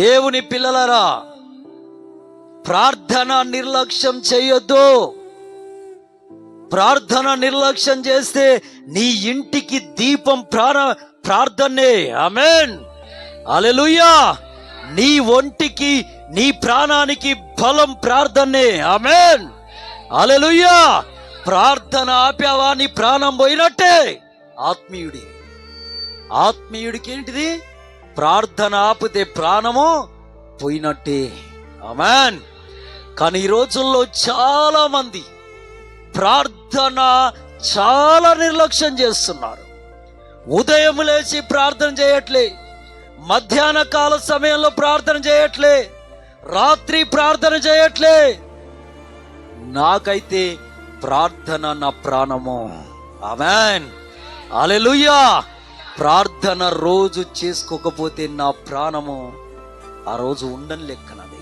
దేవుని పిల్లలరా ప్రార్థన నిర్లక్ష్యం చేయొద్దు. ప్రార్థన నిర్లక్ష్యం చేస్తే నీ ఇంటికి దీపం ప్రాణ ప్రార్థనే ఆమెన్. అలెలుయ్యా నీ ఒంటికి నీ ప్రాణానికి బలం ప్రార్థనే ఆమెన్. అలెలుయ్యా ప్రార్థన ఆప్యావా నీ ప్రాణం పోయినట్టే. ఆత్మీయుడి. ఆత్మీయుడికి ఏంటిది? ప్రార్థన ఆపితే ప్రాణము పోయినట్టే. అమాన్ కానీ ఈ రోజుల్లో చాలా మంది ప్రార్థన చాలా నిర్లక్ష్యం చేస్తున్నారు. ఉదయం లేచి ప్రార్థన చేయట్లే మధ్యాహ్న కాల సమయంలో ప్రార్థన చేయట్లే రాత్రి ప్రార్థన చేయట్లే. నాకైతే ప్రార్థన నా ప్రాణము. ఆమెన్. అలెలుయ్యా ప్రార్థన రోజు చేసుకోకపోతే నా ప్రాణము ఆ రోజు ఉండని లెక్కనది.